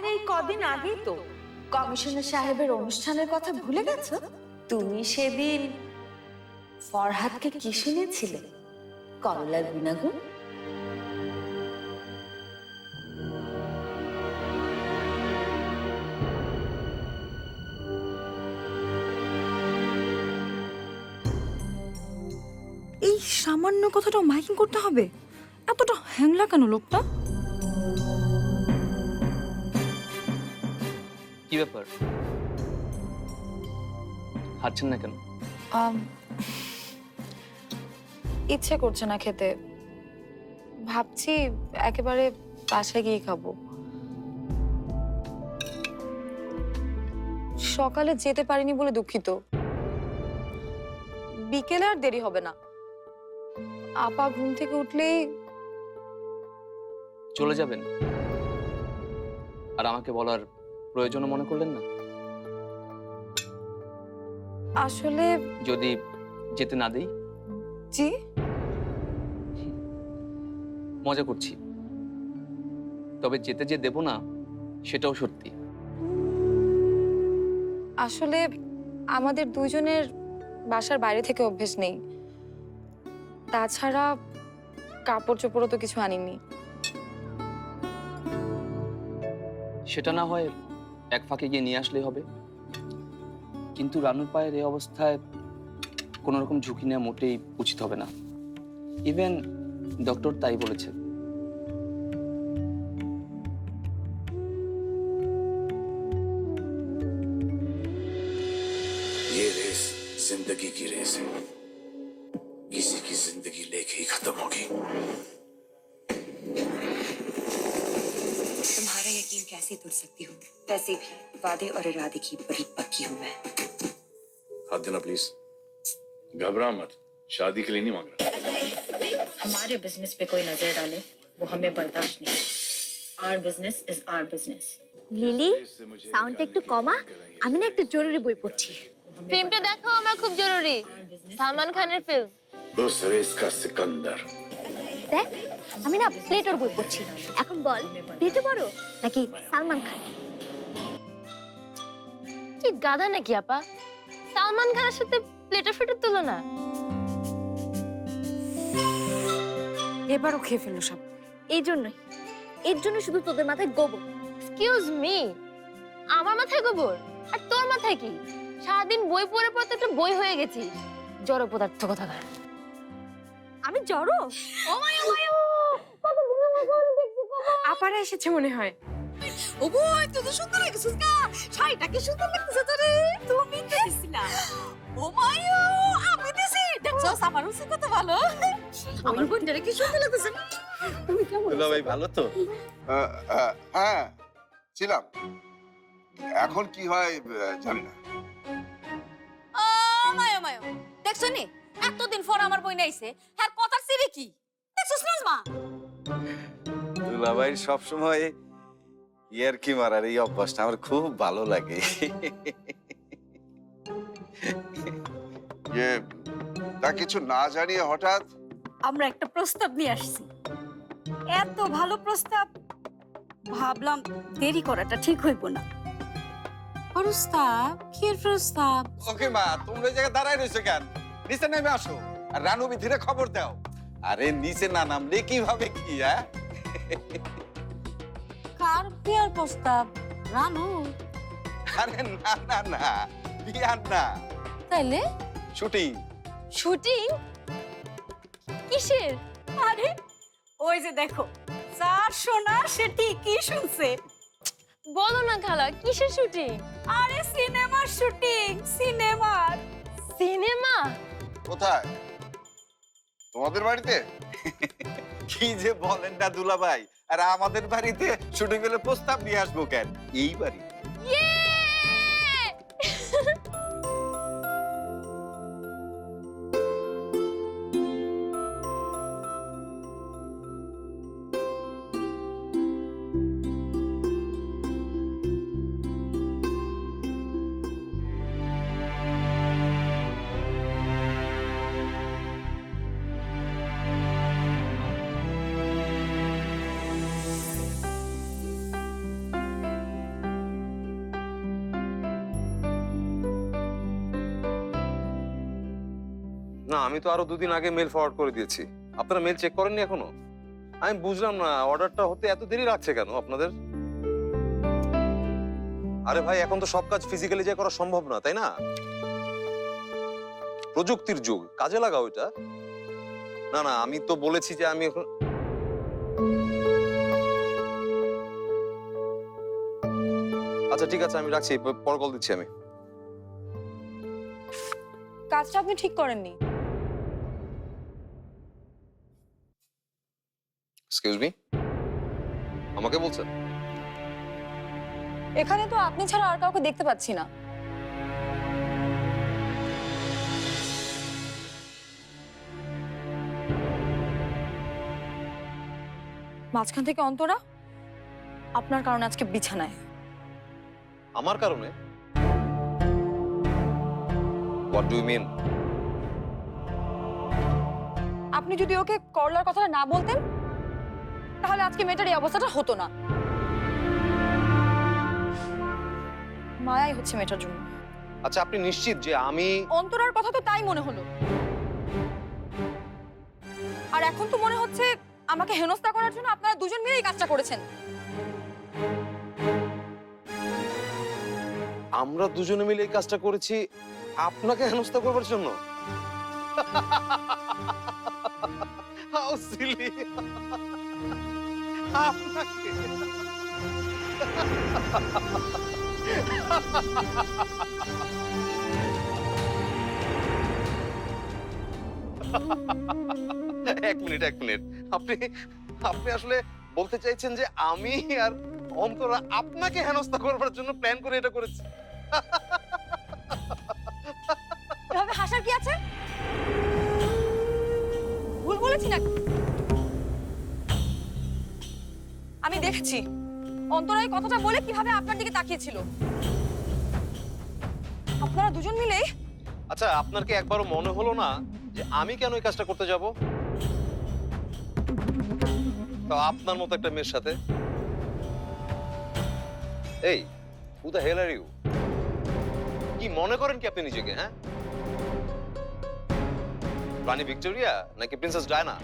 আর এই কদিন আগেই তো। কমিশনার সাহেবের অনুষ্ঠানের কথা ভুলে গেছো? তুমি সেদিন ফরহাদকে কি শুনেছিলে? করলার গুণাগুণ? এই সামান্য কথাটা মাইকিং করতে হবে? এতটা হ্যাংলা কেন লোকটা? কি ব্যাপার? খাচ্ছেন না কেন? আম, ইচ্ছে করছে না খেতে। ভাবছি একেবারে বাসায় গিয়ে খাব। সকালে যেতে পারিনি বলে দুঃখিত। বিকেলে আর দেরি হবে না। আপা ঘুম থেকে উঠলেই চলে যাবেন। আর আমাকে বলার প্রয়োজনও মনে করলেন না? আসলে যদি যেতে না দেই? জি। মজা করছি। তবে যেতে যে দেব না সেটাও সত্যি। আসলে আমাদের দুজনের বাসার বাইরে থেকে অভ্যেস নেই। তাছাড়া কাপড় চোপড়ও তো কিছু আনিনি। সেটা না হয় এক ফাঁকে গিয়ে নিয়ে আসলেই হবে কিন্তু রানুর পায়ের এই অবস্থায় কোনো রকম ঝুঁকি নেওয়া মোটেই উচিত হবে না ইভেন ডক্টর তাই বলেছে ये रेस जिंदगी की रेस है यकीन कैसे तोड़ सकती हूँ वैसे भी वादे और इरादे की बड़ी पक्की हूँ मैं हाथ देना प्लीज घबरा मत शादी के लिए नहीं मांग रहा हमारे बिजनेस पे कोई नजर डाले वो हमें बर्दाश्त नहीं our business is our business Lili সাউন্ডটা একটু কমা আমি না একটা জরুরি বই পড়ছি ফিল্মটা দেখো আমার খুব জরুরি সালমান খানের ফিল্ম उस रेस का सिकंदर দেখ আমি না প্লেটোর বই পড়ছি। এখন বল প্লেটো বড় নাকি সালমান খান? কি গাধা নাকি আপা? সালমান খানের সাথে প্লেটো ফেটের তুলনা? এবারও খেয়ে ফেলল সব। এই জন্যই। এর জন্য শুধু তোদের মাথায় গোবর। এক্সকিউজ মি আমার মাথায় গোবর? আর তোর মাথায় কি? সারাদিন বই পড়ে পড়ে তো একটা বই হয়ে গেছি জড় পদার্থ কোথাকার? আমি জড়ো? আপারা এসেছে মনে হয়। তুই তো সুন্দর লাগছিস না শাড়িটা কি সুন্দর লাগতেছে তোরে? তুমি তো দিছিলা ও মাইও আমি দিছি। দেখছস আমার কত ভালো। আমার বোনটারে কি সুন্দর লাগতেছে না তুমি কেমন ভাই ভালো তো? হ্যাঁ ছিলাম। এখন কি হয় আহ, জানি না। ও মায়ো মায়ো দেখছ নি? এতদিন পর আমার বই নাইছে হ্যাঁ কথার সিরি কি? দেখছস নাজমা দুলাভাই সবসময় ইয়ার কি মারার এই অভ্যাসটা আমার খুব ভালো লাগে। যে তা কিছু না জানিয়ে হঠাৎ? আমরা একটা প্রস্তাব নিয়ে আসছি। এত ভালো প্রস্তাব ভাবলাম দেরি করাটা ঠিক হইব না। প্রস্তাব? কি প্রস্তাব? ওকে মা তোমরা এই জায়গায় দাঁড়ায় রয়েছো কেন? নিচে নেমে আসো আর রানু বিধিরে খবর দাও। আরে নিচে না নামলে কীভাবে কি হ্যাঁ? কার বিয়ার প্রস্তাব? রানু? আরে না না না বিয়ার না। তাইলে? শুটিং। শুটিং? কিসের? আরে ওই যে দেখো যার শোনা সে ঠিকই শুনছে। বলো না খালা কিসের শুটিং? আরে সিনেমার শুটিং সিনেমার। সিনেমা? কোথায়? তোমাদের বাড়িতে? কি যে বলেন না দুলাভাই? আর আমাদের বাড়িতে শুটিং হলে প্রস্তাব নিয়ে আসব কেন? এই বাড়ি আমি তো আরও দুদিন আগে মেল ফরওয়ার্ড করে দিয়েছি। আপনারা মেল চেক করেননি এখনও? আমি বুঝলাম না অর্ডারটা হতে এত দেরি লাগছে কেন আপনাদের? আরে ভাই, এখন তো সব কাজ ফিজিক্যালি যে করা সম্ভব না, তাই না? প্রযুক্তির যুগ, কাজে লাগাও এটা। না না, আমি তো বলেছি যে আমি এখন আচ্ছা ঠিক আছে, আমি রাখছি, পর কল দিচ্ছি আমি। কাজটা আপনি ঠিক করেননি। এক্সকিউজ মি আমাকে বলছেন? এখানে তো আপনি ছাড়া আর কাউকে দেখতে পাচ্ছি না। মাঝখান থেকে অন্তরা আপনার কারণে আজকে বিছানায়। আমার কারণে? হোয়াট ডু মিন আপনি যদি ওকে করলার কথাটা না বলতেন তাহলে আজকে মেয়েটার এই অবস্থাটা হতো না। মায়াই হচ্ছে মেয়েটার জন্য। আচ্ছা আপনি নিশ্চিত যে আমি অন্তরার কথা তো তাই মনে হলো। আর এখন তো মনে হচ্ছে আমাকে হেনস্থা করার জন্য আপনারা দুজন মিলে এই কাজটা করেছেন। আমরা দুজনে মিলে এই কাজটা করেছি আপনাকে হেনস্থা করবার জন্য। How silly! এক মিনিট এক মিনিট। আপনি আপনি আসলে বলতে চাইছেন যে আমি আর অন্তরা আপনাকে হেনস্থা করবার জন্য প্ল্যান করে এটা করেছি। হাসার কি আছে? ভুল বলেছি না আমি দেখেছি। অন্তরা এই কথাটা বলে কীভাবে আপনার দিকে তাকিয়েছিল? আপনারা দুজন মিলে? আচ্ছা আপনার কি একবারও মনে হলো না যে আমি কেন এই কাজটা করতে যাব? তো আপনার মতো একটা মেয়ের সাথে? এই who the hell are you কি মনে করেন কি আপনি নিজেকে হ্যাঁ? রানী ভিক্টোরিয়া নাকি প্রিন্সেস ডায়না?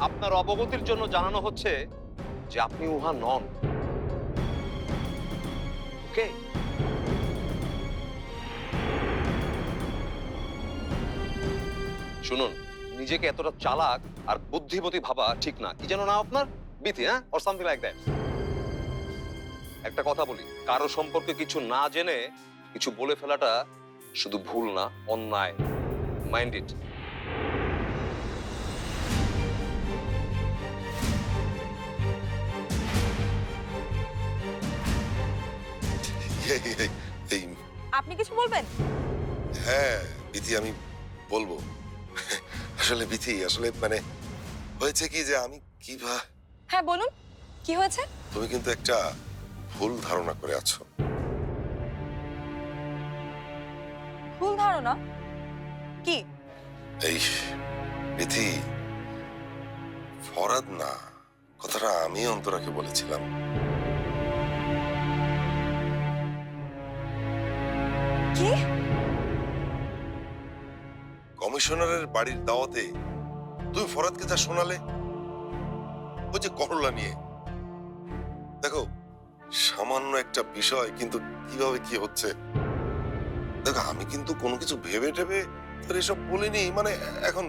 আপনার অবগতির জন্য জানানো হচ্ছে যে আপনি উহা নন। ওকে? শুনুন, নিজেকে এতটা চালাক আর বুদ্ধিমতী ভাবা ঠিক না। কি যেন না আপনার? বিথি হ্যাঁ? অর সামথিং লাইক দ্যাট একটা কথা বলি, কারও সম্পর্কে কিছু না জেনে কিছু বলে ফেলাটা শুধু ভুল না, অন্যায়। মাইন্ড ইট এই- আপনি কিছু বলবেন হ্যাঁ বিথি আমি বলব আসলে বিথি আসলে মানে হয়েছে কি যে আমি কি ভা হ্যাঁ বলুন কি হয়েছে তুমি কিন্তু একটা ভুল ধারণা করে আছো ভুল ধারণা কি এই বিথি ফরাদ না কথাটা আমি অন্তরাকে বলেছিলাম কমিশনারের বাড়ির দাওয়াতে তুমি ফরাদকে যা শোনালে ওই যে করলা নিয়ে। দেখো সামান্য একটা বিষয় কিন্তু কীভাবে কি হচ্ছে? দেখো আমি কিন্তু কোনো কিছু ভেবে টেবে তোর এসব বলিনি মানে এখন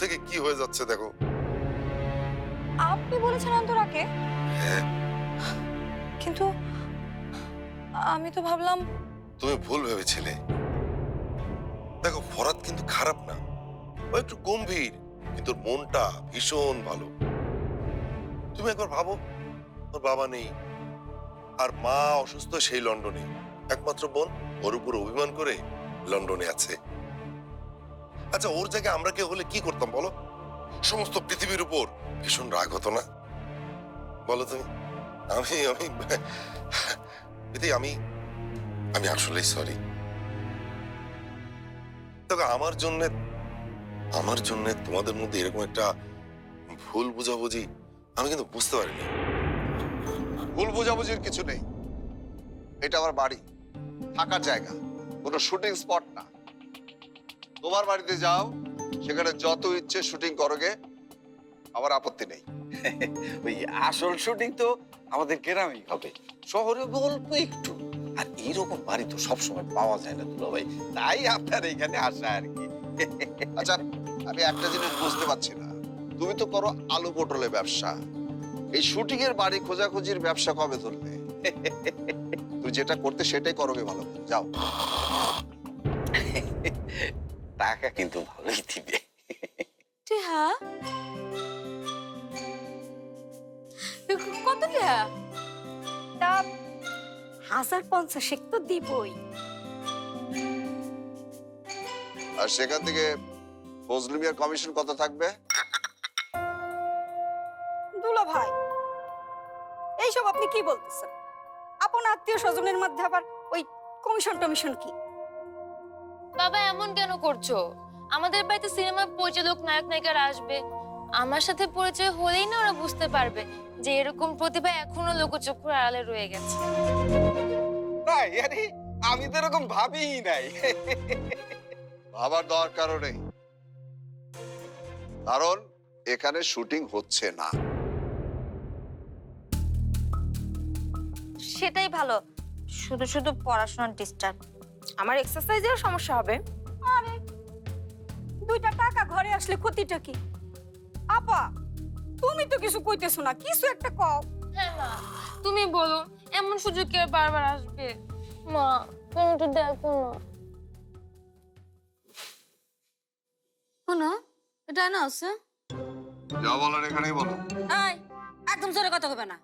থেকে কি হয়ে যাচ্ছে দেখো? আপনি বলেছেন অন্তরাকে? হ্যাঁ। কিন্তু আমি তো ভাবলাম তুমি ভুল ভেবেছিলে। দেখো, ফরাদ কিন্তু খারাপ না। একটু গম্ভীর, কিন্তু মনটা ভীষণ ভালো। তুমি একবার ভাবো, ওর বাবা নেই, আর মা অসুস্থ সেই লন্ডনে। একমাত্র বোন, ওর উপর অভিমান করে লন্ডনে আছে। আচ্ছা ওর জায়গায় আমরা কেউ হলে কি করতাম বলো? সমস্ত পৃথিবীর উপর ভীষণ রাগ হতো না? বলো তুমি। আমি আমি আমি আমি আসলেই সরি তবে আমার জন্য আমার জন্য তোমাদের মধ্যে এরকম একটা ভুল বোঝাবুঝি আমি কিন্তু বুঝতে পারিনি। ভুল বোঝাবুঝির কিছু নেই। এটা আমার বাড়ি থাকার জায়গা কোনো শুটিং স্পট না। তোমার বাড়িতে যাও সেখানে যত ইচ্ছে শুটিং করোগে আমার আপত্তি নেই। ওই আসল শুটিং তো আমাদের গ্রামেই হবে। শহরে অল্প একটু। আর এইরকম বাড়ি তো সবসময় পাওয়া যায় না দুলা ভাই। তাই আপনার এখানে আসা আর কি। আচ্ছা আমি একটা জিনিস বুঝতে পারছি না। তুমি তো করো আলু পটলের ব্যবসা। এই শুটিং এর বাড়ি খোঁজাখুঁজির ব্যবসা কবে ধরবে তুই যেটা করতে সেটাই করোগে ভালো যাও। টাকা কিন্তু ভালোই দিবে। টিহা? কত টিহা? তা হাজার পঞ্চাশেক তো দিবই। আর সেখান থেকে ফজলু মিয়ার কমিশন কত থাকবে? দুলা ভাই এইসব আপনি কি বলতেছেন? আপন আত্মীয় স্বজনের মধ্যে আবার ওই কমিশন টমিশন কি? বাবা এমন কেন করছ? আমাদের বাড়িতে সিনেমার পরিচালক নায়ক নায়িকারা আসবে। আমার সাথে পরিচয় হলেই না ওরা বুঝতে পারবে যে এরকম প্রতিভা এখনও লোকচক্ষুর আড়ালে রয়ে গেছে। তাই আরে আমি তো এরকম ভাবিই নাই। ভাবার দরকারও নেই। কারণ এখানে শুটিং হচ্ছে না। সেটাই ভালো। শুধু শুধু পড়াশোনার ডিস্টার্ব আমার এক্সারসাইজেও সমস্যা হবে। আরে দুইটা টাকা ঘরে আসলে ক্ষতিটা কি? আপা তুমি তো কিছু কইতেছো না কিছু একটা কও। হ্যাঁ মা। তুমি বলো এমন সুযোগ কে বারবার আসবে? মা তুমি একটু দেখো না। শোনো এটা না আছে? যা বলার এখানেই বলো। এই একদম জোরে কথা হবে না।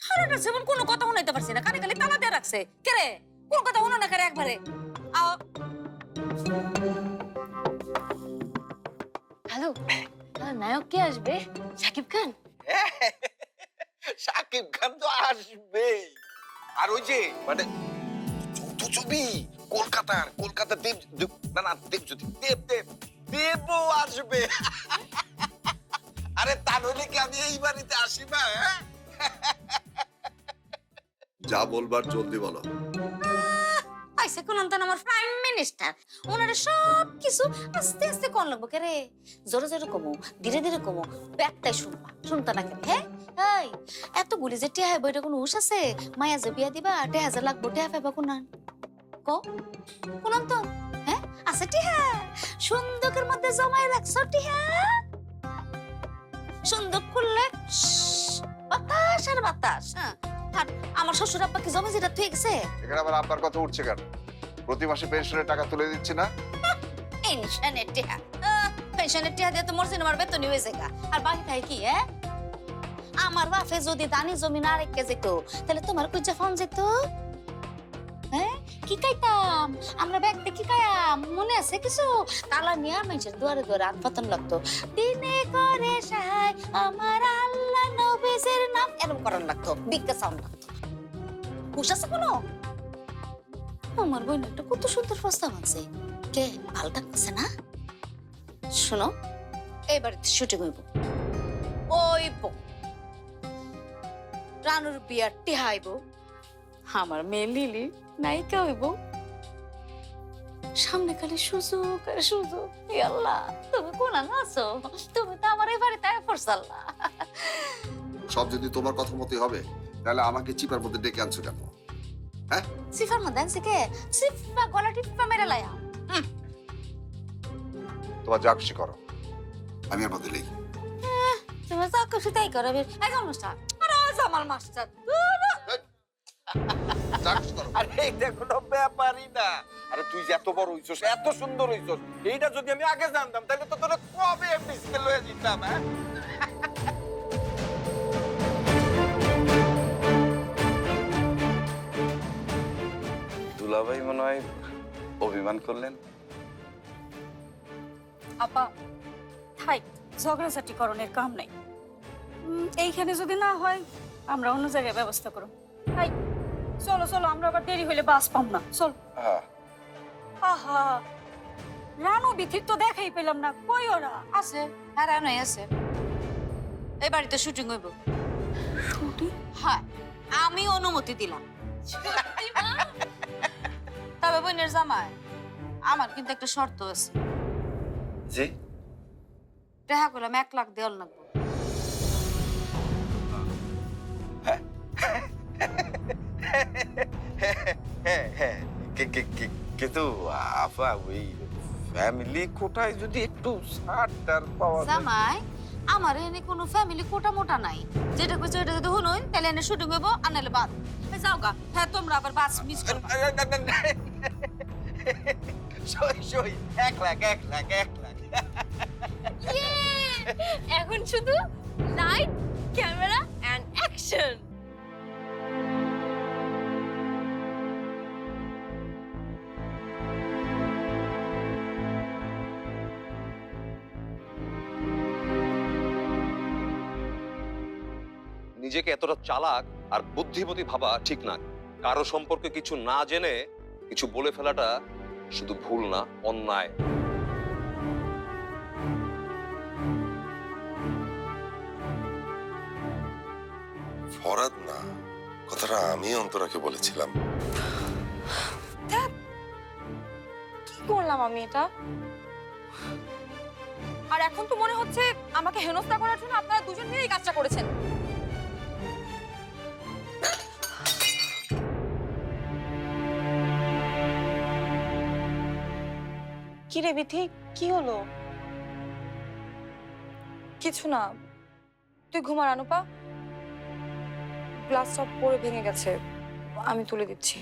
সারাটা যেমন কোনো কথা শুনাইতে পারছি না কানে খালি তালা দিয়ে রাখছে। কে রে? কোন কথা শুনো না করে একবারে? আও। হ্যালো নায়ক কে আসবে সাকিব খান সাকিব খান তো আসবেই আর ওই যে মানে যৌথ ছবি কলকাতার কলকাতা দেব না না দেব যদি দেব দেব দেবও আসবে আরে তা নইলে কি আমি এই বাড়িতে আসি না হ্যাঁ? যা বলবার জলদি বলো আইসে কোন অন্তন আমার প্রাইম মিনিস্টার ওনারে সব কিছু আস্তে আস্তে কোন লাগবো কে রে? জোরে জোরে কমো, ধীরে ধীরে কমো, ব্যাগটাই শুনবা, শুনতা না কেন? হ্যাঁ এই এতগুলি যে টেহা বইটা কোনো হুশ আছে? মায়া যে বিয়া দিবা টেহা যে লাগবো টেহা পাইবা কোন ক? কোন অন্তন হ্যাঁ আছে টিহা সুন্দকের মধ্যে জমাই রাখছো টিহা সুন্দর করলে বাতাস আর বাতাস হ্যাঁ। আর আমার শ্বশুর জমে যেটা গেছে? এখানে আপনার কথা উঠছে কেন? প্রতি মাসে পেনশনের টাকা তুলে দিচ্ছি না? পেনশনের পেনশনের দিয়ে তো মোর সিনেমার বেতনই হয়েছে গা। আর বাকি কি হ্যাঁ? আমার বাপে যদি দানি জমি না রেখে যেত তাহলে তোমার কুজা ফোন যেত? হ্যাঁ? কি খাইতাম আমরা ব্যাগটা কি খাইয়াম মনে আছে কিছু? তালা নিয়ে মানুষের দুয়ারে দুয়ারে আট পতন লাগতো। দিনে করে সাহায় আমার আল্লাহ। নাম এরকম করার লাগতো সাউন্ড লাগতো। হুশ আছে কোনো? আমার একটা কত সুন্দর প্রস্তাব আছে। কে? ভালো থাকতেছে না? শোনো শুটিং হইব। ওইব রানুর বিয়ার টিহাইব আমার মেয়ে লিলি, নায়িকা হইব। সামনে খালি সুযোগ আর সুযোগ। আল্লাহ তুমি কোন আছো? তুমি তো আমার এবারে আয় পড়ছাল্লা সব যদি তোমার কথা মতোই হবে তাহলে আমাকে চিপার মধ্যে ডেকে আনছো কেন? হ্যাঁ? সিফার মধ্যে আনছে কে? সিফা গলা টিপা মেরে লায়া। তোমার যা খুশি করো। আমি আর মধ্যে লেগে তুমি যা খুশি তাই করবে এখন মাস্টার আরে জামাল মাস্টার করো। আরে এটা কোনো ব্যাপারই না। আরে তুই যে এত বড় হইছস এত সুন্দর হইছস এইটা যদি আমি আগে জানতাম তাহলে তো তোরা কবে এমনিতে লয়ে যেতাম হ্যাঁ? দুলাভাই মনে হয় অভিমান করলেন। আপা থাই ঝগড়াঝাটি করণের কাম নাই। এইখানে যদি না হয় আমরা অন্য জায়গায় ব্যবস্থা করো তাই চলো চলো আমরা আবার দেরি হইলে বাস পাম না। চল। হ্যাঁ। আহা রানু বিথির তো দেখাই পেলাম না। কই ওরা? আছে। হ্যাঁ রানই আছে। এই বাড়িতে শুটিং হইব। শুটিং? হ্যাঁ আমি অনুমতি দিলাম। তবে বোনের জামাই আমার কিন্তু একটা শর্ত আছে। জি? দেখা করলাম এক লাখ দেওয়ার লাগবে হ্যাঁ। কে- কে- কে- কিন্তু আপা ওই ফ্যামিলি কোটায় যদি একটু ছাড় টাড় পাওয়া জামাই আমার এনে কোনো ফ্যামিলি কোটা মোটা নাই। যেটা কইছো এটা যদি শুনুন তাহলে এনে শুটিং হইব আর বাদ। যাও গা হ্যাঁ তোমরা আবার বাস মিস করবা। সই সই। এক লাখ এক লাখ এক লাখ। এখন শুধু লাইট ক্যামেরা অ্যান্ড অ্যাকশন নিজেকে এতটা চালাক আর বুদ্ধিমতী ভাবা ঠিক না কারও সম্পর্কে কিছু না জেনে কিছু বলে ফেলাটা শুধু ভুল না অন্যায়। ফরাদ না কথাটা আমি অন্তরাকে বলেছিলাম। কি করলাম আমি এটা? আর এখন তো মনে হচ্ছে আমাকে হেনস্থা করার জন্য আপনারা দুজন মিলে এই কাজটা করেছেন। কি রে বিথি, কি হলো? কিছু না। তুই ঘুমার, আনুপা? গ্লাস সব পরে ভেঙে গেছে, আমি তুলে দিচ্ছি।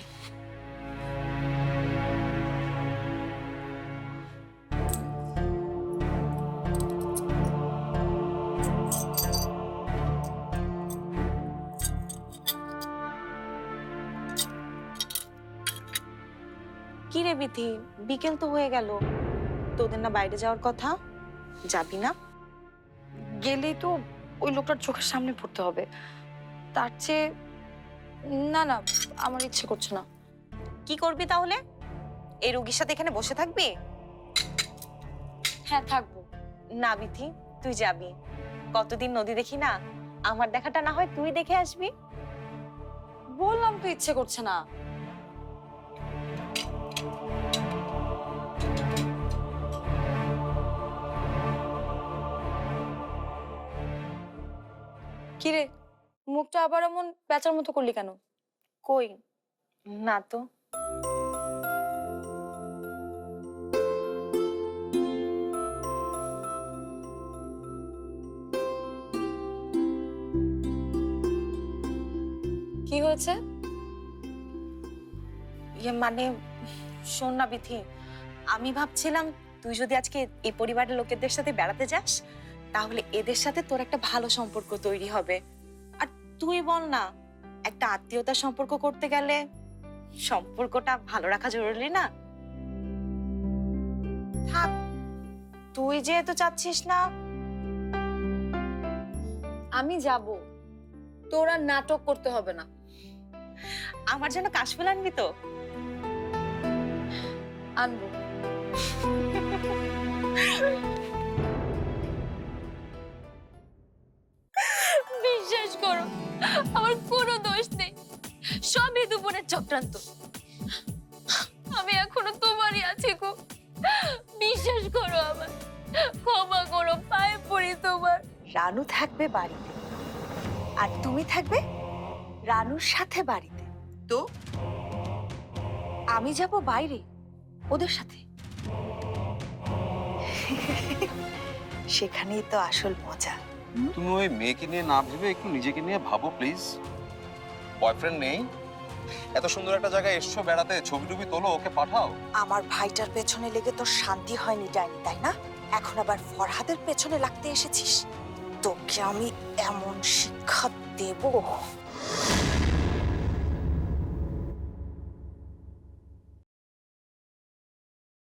বিধি। বিকেল তো হয়ে গেল। তোদের না বাইরে যাওয়ার কথা? যাবি না? গেলেই তো ওই লোকটার চোখের সামনে পড়তে হবে। তার চেয়ে না না, আমার ইচ্ছে করছে না। কি করবি তাহলে? এই রোগীর সাথে এখানে বসে থাকবি? হ্যাঁ থাকব। না বিথি তুই যাবি। কতদিন নদী দেখি না? আমার দেখাটা না হয় তুই দেখে আসবি? বললাম তো ইচ্ছে করছে না। কিরে মুখটা আবার এমন প্যাচার মতো করলি কেন? কই? না তো। কি হয়েছে? ইয়ে মানে শোন না বিথি আমি ভাবছিলাম তুই যদি আজকে এই পরিবারের লোকেদের সাথে বেড়াতে যাস তাহলে এদের সাথে তোর একটা ভালো সম্পর্ক তৈরি হবে। আর তুই বল না একটা আত্মীয়তার সম্পর্ক করতে গেলে সম্পর্কটা ভালো রাখা জরুরি না? থাক তুই যেহেতু চাচ্ছিস না। আমি যাব। তোর আর নাটক করতে হবে না। আমার জন্য কাশফুল আনবি তো? আনব। সবই চক্রান্ত। আমি এখনও তোমারই আছি গো। বিশ্বাস করো আমার। ক্ষমা করো পায়ে পড়ি তোমার। রানু থাকবে বাড়িতে। আর তুমি থাকবে রানুর সাথে বাড়িতে। তো? আমি যাব বাইরে ওদের সাথে। সেখানেই তো আসল মজা। তুমি ওই মেয়েকে নিয়ে না ভেবে একটু নিজেকে নিয়ে ভাবো প্লিজ বয়ফ্রেন্ড নেই? এত সুন্দর একটা জায়গায় এসছো বেড়াতে, ছবি টুবি তোলো, ওকে পাঠাও। আমার ভাইটার পেছনে লেগে তো শান্তি হয়নি, ডাইনি, তাই না? এখন আবার ফরহাদের পেছনে লাগতে এসেছিস? তোকে আমি এমন শিক্ষা দেব।